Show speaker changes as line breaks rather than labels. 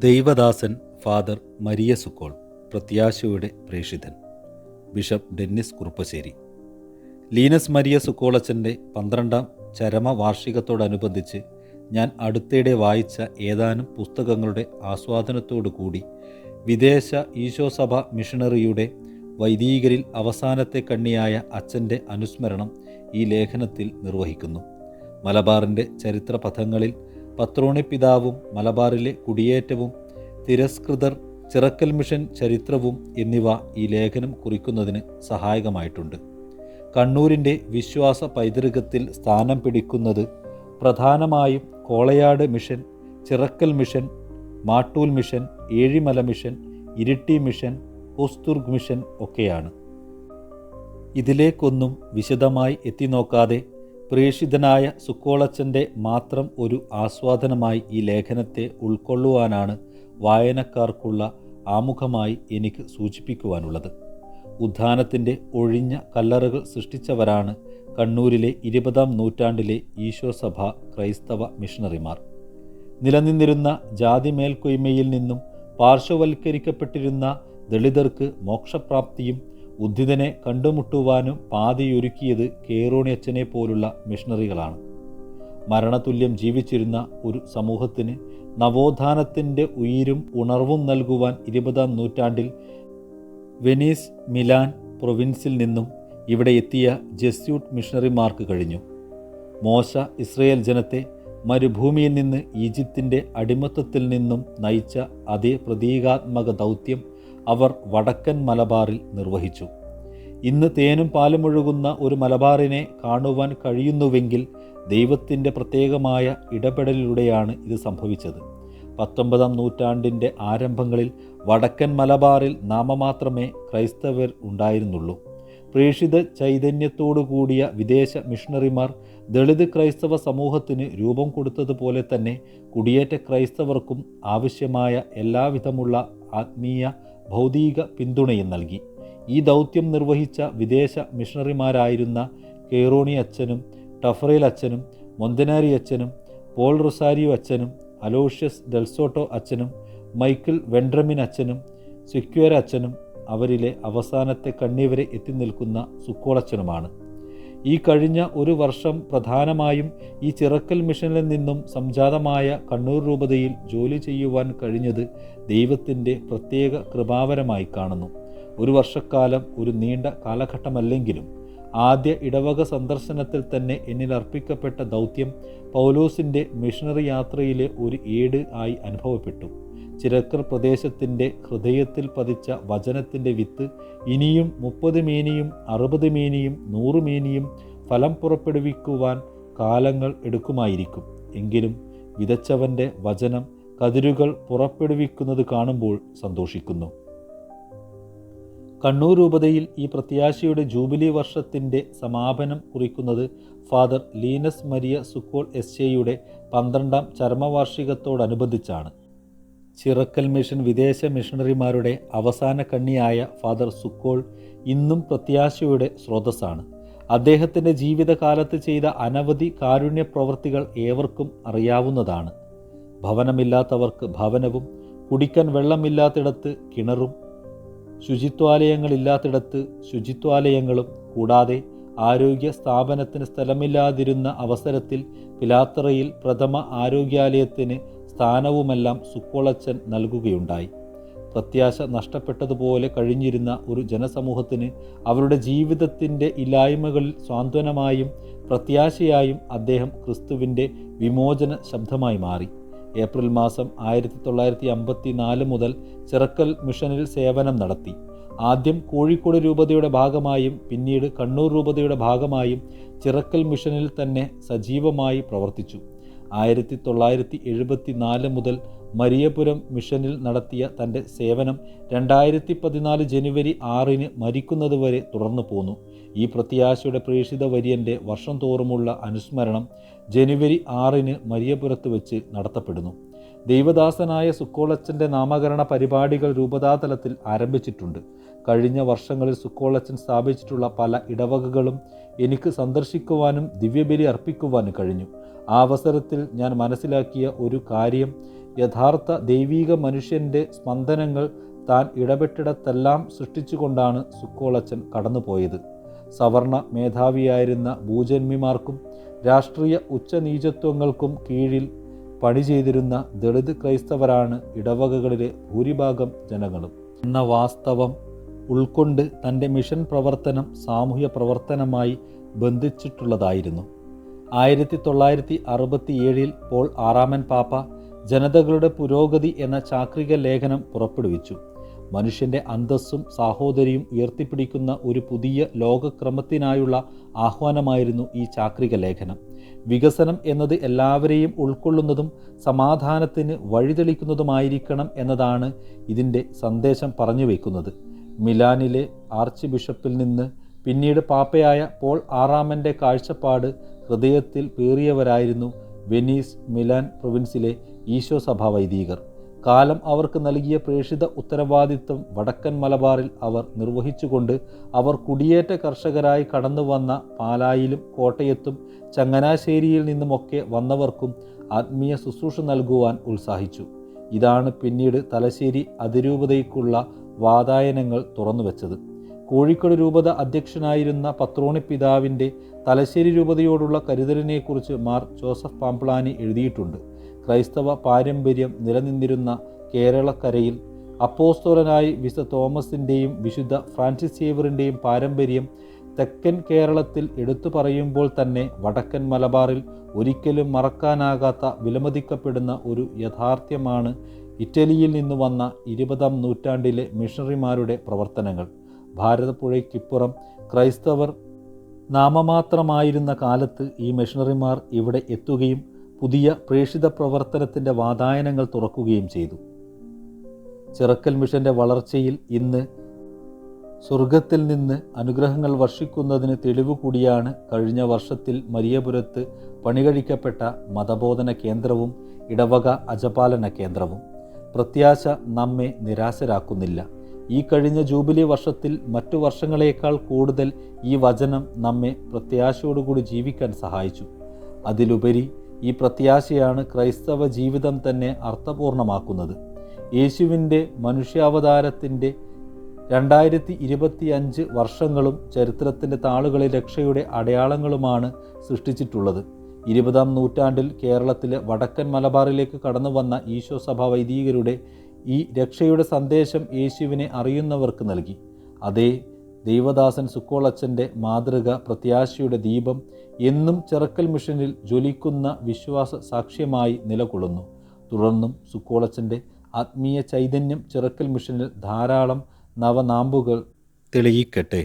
ദൈവദാസൻ father Maria സുക്കോൾ പ്രത്യാശയുടെ പ്രേഷിതൻ bishop Dennis Kuruppassery. Linus Maria സുക്കോളച്ചന്റെ പന്ത്രണ്ടാം ചരമവാർഷികത്തോടനുബന്ധിച്ച് ഞാൻ അടുത്തിടെ വായിച്ച ഏതാനും പുസ്തകങ്ങളുടെ ആസ്വാദനത്തോടു കൂടി വിദേശ ഈശോസഭ മിഷണറിയുടെ വൈദികരിൽ അവസാനത്തെ കണ്ണിയായ അച്ഛന്റെ അനുസ്മരണം ഈ ലേഖനത്തിൽ നിർവഹിക്കുന്നു. മലബാറിന്റെ ചരിത്രപഥങ്ങളിൽ പത്രോണി പിതാവും മലബാറിലെ കുടിയേറ്റവും തിരസ്കൃതർ ചിറക്കൽ മിഷൻ ചരിത്രവും എന്നിവ ഈ ലേഖനം കുറിക്കുന്നതിന് സഹായകമായിട്ടുണ്ട്. കണ്ണൂരിന്റെ വിശ്വാസ പൈതൃകത്തിൽ സ്ഥാനം പിടിക്കുന്നത് പ്രധാനമായും Kolayad mission Chirakkal mission Mattool mission Ezhimala mission Iritty mission Hosdurg mission ഒക്കെയാണ്. ഇതിലേക്കൊന്നും വിശദമായി എത്തിനോക്കാതെ പ്രേഷിതനായ സുക്കോളച്ചന്റെ മാത്രം ഒരു ആസ്വാദനമായി ഈ ലേഖനത്തെ ഉൾക്കൊള്ളുവാനാണ് വായനക്കാർക്കുള്ള ആമുഖമായി എനിക്ക് സൂചിപ്പിക്കുവാനുള്ളത്. ഉദ്ധാനത്തിന്റെ ഒഴിഞ്ഞ കല്ലറുകൾ സൃഷ്ടിച്ചവരാണ് കണ്ണൂരിലെ ഇരുപതാം നൂറ്റാണ്ടിലെ ഈശോസഭ ക്രൈസ്തവ മിഷണറിമാർ. നിലനിന്നിരുന്ന ജാതി മേൽക്കൊയ്മയിൽ നിന്നും പാർശ്വവൽക്കരിക്കപ്പെട്ടിരുന്ന ദളിതർക്ക് മോക്ഷപ്രാപ്തിയും ഉദ്ധിതനെ കണ്ടുമുട്ടുവാനും പാതയൊരുക്കിയത് കേറോണിയച്ചനെ പോലുള്ള മിഷണറികളാണ്. മരണതുല്യം ജീവിച്ചിരുന്ന ഒരു സമൂഹത്തിന് നവോത്ഥാനത്തിന്റെ ഉയിരും ഉണർവും നൽകുവാൻ ഇരുപതാം നൂറ്റാണ്ടിൽ വെനീസ് മിലാൻ പ്രൊവിൻസിൽ നിന്നും ഇവിടെ എത്തിയ ജെസ്യൂട്ട് മിഷണറിമാർക്ക് കഴിഞ്ഞു. മോശ ഇസ്രയേൽ ജനത്തെ മരുഭൂമിയിൽ നിന്ന് ഈജിപ്തിന്റെ അടിമത്തത്തിൽ നിന്നും നയിച്ച അതേ പ്രതീകാത്മക ദൗത്യം അവർ വടക്കൻ മലബാറിൽ നിർവഹിച്ചു. ഇന്ന് തേനും പാലും ഒഴുകുന്ന ഒരു മലബാറിനെ കാണുവാൻ കഴിയുന്നുവെങ്കിൽ ദൈവത്തിന്റെ പ്രത്യേകമായ ഇടപെടലിലൂടെയാണ് ഇത് സംഭവിച്ചത്. പത്തൊമ്പതാം നൂറ്റാണ്ടിന്റെ ആരംഭങ്ങളിൽ വടക്കൻ മലബാറിൽ നാമമാത്രമേ ക്രൈസ്തവർ ഉണ്ടായിരുന്നുള്ളൂ. പ്രേഷിത ചൈതന്യത്തോടു കൂടിയ വിദേശ മിഷണറിമാർ ദളിത് ക്രൈസ്തവ സമൂഹത്തിന് രൂപം കൊടുത്തതുപോലെ തന്നെ കുടിയേറ്റ ക്രൈസ്തവർക്കും ആവശ്യമായ എല്ലാവിധമുള്ള ആത്മീയ ഭൗതിക പിന്തുണയും നൽകി. ഈ ദൗത്യം നിർവഹിച്ച വിദേശ മിഷണറിമാരായിരുന്ന കെയ്റോണി അച്ഛനും ടഫറേൽ അച്ഛനും മൊന്തനാരി അച്ഛനും പോൾ റൊസാരിയോ അച്ഛനും അലോഷ്യസ് ഡെൽസോട്ടോ അച്ഛനും മൈക്കിൾ വെൻഡ്രമിൻ അച്ഛനും സിക്വേർ അച്ഛനും അവരിലെ അവസാനത്തെ കണ്ണിവരെ എത്തി നിൽക്കുന്ന സുക്കോളച്ചനുമാണ് ഈ കഴിഞ്ഞ ഒരു വർഷം പ്രധാനമായും ഈ ചിറക്കൽ മിഷനിൽ നിന്നും സംജാതമായ കണ്ണൂർ രൂപതയിൽ ജോലി ചെയ്യുവാൻ കഴിഞ്ഞത് ദൈവത്തിന്റെ പ്രത്യേക കൃപാവരമായി കാണുന്നു. ഒരു വർഷക്കാലം ഒരു നീണ്ട കാലഘട്ടമല്ലെങ്കിലും ആദ്യ ഇടവക സന്ദർശനത്തിൽ തന്നെ എന്നിൽ അർപ്പിക്കപ്പെട്ട ദൗത്യം പൗലോസിന്റെ മിഷണറി യാത്രയിലെ ഒരു ഏട് ആയി അനുഭവപ്പെട്ടു. ചിരക്കർ പ്രദേശത്തിന്റെ ഹൃദയത്തിൽ പതിച്ച വചനത്തിന്റെ വിത്ത് ഇനിയും മുപ്പത് മേനിയും അറുപത് മേനിയും നൂറ് മേനിയും ഫലം പുറപ്പെടുവിക്കുവാൻ കാലങ്ങൾ എടുക്കുമായിരിക്കും. എങ്കിലും വിതച്ചവന്റെ വചനം കതിരുകൾ പുറപ്പെടുവിക്കുന്നത് കാണുമ്പോൾ സന്തോഷിക്കുന്നു. കണ്ണൂർ രൂപതയിൽ ഈ പ്രത്യാശയുടെ ജൂബിലി വർഷത്തിന്റെ സമാപനം കുറിക്കുന്നത് father Linus Maria Zuccol S എയുടെ പന്ത്രണ്ടാം ചരമവാർഷികത്തോടനുബന്ധിച്ചാണ്. ചിറക്കൽ മിഷൻ വിദേശ മിഷണറിമാരുടെ അവസാന കണ്ണിയായ ഫാദർ സുക്കോൾ ഇന്നും പ്രത്യാശയുടെ സ്രോതസ്സാണ്. അദ്ദേഹത്തിന്റെ ജീവിതകാലത്ത് ചെയ്ത അനവധി കാരുണ്യ പ്രവൃത്തികൾ ഏവർക്കും അറിയാവുന്നതാണ്. ഭവനമില്ലാത്തവർക്ക് ഭവനവും കുടിക്കാൻ വെള്ളമില്ലാത്തിടത്ത് കിണറും ശുചിത്വാലയങ്ങളില്ലാത്തിടത്ത് ശുചിത്വാലയങ്ങളും കൂടാതെ ആരോഗ്യ സ്ഥാപനത്തിന് സ്ഥലമില്ലാതിരുന്ന അവസരത്തിൽ പിലാത്തറയിൽ പ്രഥമ ആരോഗ്യാലയത്തിന് സ്ഥാനവുമെല്ലാം സുക്കോളച്ചൻ നൽകുകയുണ്ടായി. പ്രത്യാശ നഷ്ടപ്പെട്ടതുപോലെ കഴിഞ്ഞിരുന്ന ഒരു ജനസമൂഹത്തിന് അവരുടെ ജീവിതത്തിന്റെ ഇല്ലായ്മകളിൽ സ്വാന്തനമായും പ്രത്യാശയായും അദ്ദേഹം ക്രിസ്തുവിന്റെ വിമോചന ശബ്ദമായി മാറി. ഏപ്രിൽ മാസം ആയിരത്തി തൊള്ളായിരത്തി അമ്പത്തി നാല് മുതൽ ചിറക്കൽ മിഷനിൽ സേവനം നടത്തി. ആദ്യം കോഴിക്കോട് രൂപതയുടെ ഭാഗമായും പിന്നീട് കണ്ണൂർ രൂപതയുടെ ഭാഗമായും ചിറക്കൽ മിഷനിൽ തന്നെ സജീവമായി പ്രവർത്തിച്ചു. ആയിരത്തി തൊള്ളായിരത്തി എഴുപത്തി നാല് മുതൽ മരിയപുരം മിഷനിൽ നടത്തിയ തന്റെ സേവനം രണ്ടായിരത്തി പതിനാല് ജനുവരി ആറിന് മരിക്കുന്നതുവരെ തുടർന്നു പോന്നു. ഈ പ്രത്യാശയുടെ പ്രേക്ഷിത വര്യന്റെ വർഷം തോറുമുള്ള അനുസ്മരണം ജനുവരി ആറിന് മരിയപുരത്ത് വെച്ച് നടത്തപ്പെടുന്നു. ദൈവദാസനായ സുക്കോളച്ചന്റെ നാമകരണ പരിപാടികൾ രൂപതാതലത്തിൽ ആരംഭിച്ചിട്ടുണ്ട്. കഴിഞ്ഞ വർഷങ്ങളിൽ സുക്കോളച്ചൻ സ്ഥാപിച്ചിട്ടുള്ള പല ഇടവകകളും എനിക്ക് സന്ദർശിക്കുവാനും ദിവ്യബലി അർപ്പിക്കുവാനും കഴിഞ്ഞു. ആ അവസരത്തിൽ ഞാൻ മനസ്സിലാക്കിയ ഒരു കാര്യം യഥാർത്ഥ ദൈവീക മനുഷ്യന്റെ സ്പന്ദനങ്ങൾ താൻ ഇടപെട്ടിടത്തെല്ലാം സൃഷ്ടിച്ചുകൊണ്ടാണ് സുക്കോളച്ചൻ കടന്നുപോയത്. സവർണ മേധാവിയായിരുന്ന ഭൂജന്മിമാർക്കും രാഷ്ട്രീയ ഉച്ചനീചത്വങ്ങൾക്കും കീഴിൽ പണി ചെയ്തിരുന്ന ദളിത് ക്രൈസ്തവരാണ് ഇടവകകളിലെ ഭൂരിഭാഗം ജനങ്ങളും. എന്ന വാസ്തവം ഉൾക്കൊണ്ട് തന്റെ മിഷൻ പ്രവർത്തനം സാമൂഹ്യ പ്രവർത്തനമായി ബന്ധിച്ചിട്ടുള്ളതായിരുന്നു. ആയിരത്തി തൊള്ളായിരത്തി അറുപത്തി ഏഴിൽ പോൾ ആറാമൻ പാപ്പ ജനതകളുടെ പുരോഗതി എന്ന ചാക്രിക ലേഖനം പുറപ്പെടുവിച്ചു. മനുഷ്യന്റെ അന്തസ്സും സാഹോദര്യവും ഉയർത്തിപ്പിടിക്കുന്ന ഒരു പുതിയ ലോകക്രമത്തിനായുള്ള ആഹ്വാനമായിരുന്നു ഈ ചാക്രിക ലേഖനം. വികസനം എന്നത് എല്ലാവരെയും ഉൾക്കൊള്ളുന്നതും സമാധാനത്തിന് വഴിതെളിക്കുന്നതുമായിരിക്കണം എന്നതാണ് ഇതിന്റെ സന്ദേശം പറഞ്ഞു വയ്ക്കുന്നത് മിലാനിലെ ആർച്ച് ബിഷപ്പിൽ നിന്ന് പിന്നീട് പാപ്പയായ പോൾ ആറാമന്റെ കാഴ്ചപ്പാട് ഹൃദയത്തിൽ പേറിയവരായിരുന്നു വെനീസ് മിലാൻ പ്രൊവിൻസിലെ ഈശോ സഭാ വൈദികർ. കാലം അവർക്ക് നൽകിയ പ്രേഷിത ഉത്തരവാദിത്വം വടക്കൻ മലബാറിൽ അവർ നിർവഹിച്ചുകൊണ്ട് അവർ കുടിയേറ്റ കർഷകരായി കടന്നു വന്ന പാലായിലും കോട്ടയത്തും ചങ്ങനാശ്ശേരിയിൽ നിന്നുമൊക്കെ വന്നവർക്കും ആത്മീയ ശുശ്രൂഷ നൽകുവാൻ ഉത്സാഹിച്ചു. ഇതാണ് പിന്നീട് തലശ്ശേരി അതിരൂപതയ്ക്കുള്ള വാതായനങ്ങൾ തുറന്നുവെച്ചത്. കോഴിക്കോട് രൂപത അധ്യക്ഷനായിരുന്ന പത്രോണി പിതാവിന്റെ തലശ്ശേരി രൂപതയോടുള്ള കരുതലിനെക്കുറിച്ച് മാർ ജോസഫ് പാംപ്ലാനി എഴുതിയിട്ടുണ്ട്. ക്രൈസ്തവ പാരമ്പര്യം നിലനിന്നിരുന്ന കേരളക്കരയിൽ അപ്പോസ്തോലനായി വിശുദ്ധ തോമസിന്റെയും വിശുദ്ധ ഫ്രാൻസിസ് സേവറിന്റെയും പാരമ്പര്യം തെക്കൻ കേരളത്തിൽ എടുത്തു പറയുമ്പോൾ തന്നെ വടക്കൻ മലബാറിൽ ഒരിക്കലും മറക്കാനാകാത്ത വിലമതിക്കപ്പെടുന്ന ഒരു യാഥാർത്ഥ്യമാണ് ഇറ്റലിയിൽ നിന്ന് വന്ന ഇരുപതാം നൂറ്റാണ്ടിലെ മിഷണറിമാരുടെ പ്രവർത്തനങ്ങൾ. ഭാരതപ്പുഴയ്ക്കിപ്പുറം ക്രൈസ്തവർ നാമമാത്രമായിരുന്ന കാലത്ത് ഈ മിഷണറിമാർ ഇവിടെ എത്തുകയും പുതിയ പ്രേഷിത പ്രവർത്തനത്തിന്റെ വാതായനങ്ങൾ തുറക്കുകയും ചെയ്തു. ചിറക്കൽ മിഷന്റെ വളർച്ചയിൽ ഇന്ന് സ്വർഗത്തിൽ നിന്ന് അനുഗ്രഹങ്ങൾ വർഷിക്കുന്നതിന് തെളിവ് കൂടിയാണ് കഴിഞ്ഞ വർഷത്തിൽ മരിയപുരത്ത് പണികഴിക്കപ്പെട്ട മതബോധന കേന്ദ്രവും ഇടവക അജപാലന കേന്ദ്രവും. പ്രത്യാശ നമ്മെ നിരാശരാക്കുന്നില്ല. ഈ കഴിഞ്ഞ ജൂബിലി വർഷത്തിൽ മറ്റു വർഷങ്ങളേക്കാൾ കൂടുതൽ ഈ വചനം നമ്മെ പ്രത്യാശയോടുകൂടി ജീവിക്കാൻ സഹായിച്ചു. അതിലുപരി ഈ പ്രത്യാശയാണ് ക്രൈസ്തവ ജീവിതം തന്നെ അർത്ഥപൂർണമാക്കുന്നത്. യേശുവിന്റെ മനുഷ്യാവതാരത്തിന്റെ രണ്ടായിരത്തി ഇരുപത്തി അഞ്ച് വർഷങ്ങളും ചരിത്രത്തിന്റെ താളുകളിൽ രക്ഷയുടെ അടയാളങ്ങളുമാണ് സൃഷ്ടിച്ചിട്ടുള്ളത്. ഇരുപതാം നൂറ്റാണ്ടിൽ കേരളത്തിലെ വടക്കൻ മലബാറിലേക്ക് കടന്നു വന്ന ഈശോ സഭ വൈദികരുടെ ഈ രക്ഷയുടെ സന്ദേശം യേശുവിനെ അറിയുന്നവർക്ക് നൽകി. അതേ ദൈവദാസൻ സുക്കോളച്ചന്റെ മാതൃക പ്രത്യാശയുടെ ദീപം എന്നും ചെറുക്കൽ മിഷനിൽ ജ്വലിക്കുന്ന വിശ്വാസ സാക്ഷ്യമായി നിലകൊള്ളുന്നു. തുടർന്നും സുക്കോളച്ചന്റെ ആത്മീയ ചൈതന്യം ചെറുക്കൽ മിഷനിൽ ധാരാളം നവനാമ്പുകൾ തെളിയിക്കട്ടെ.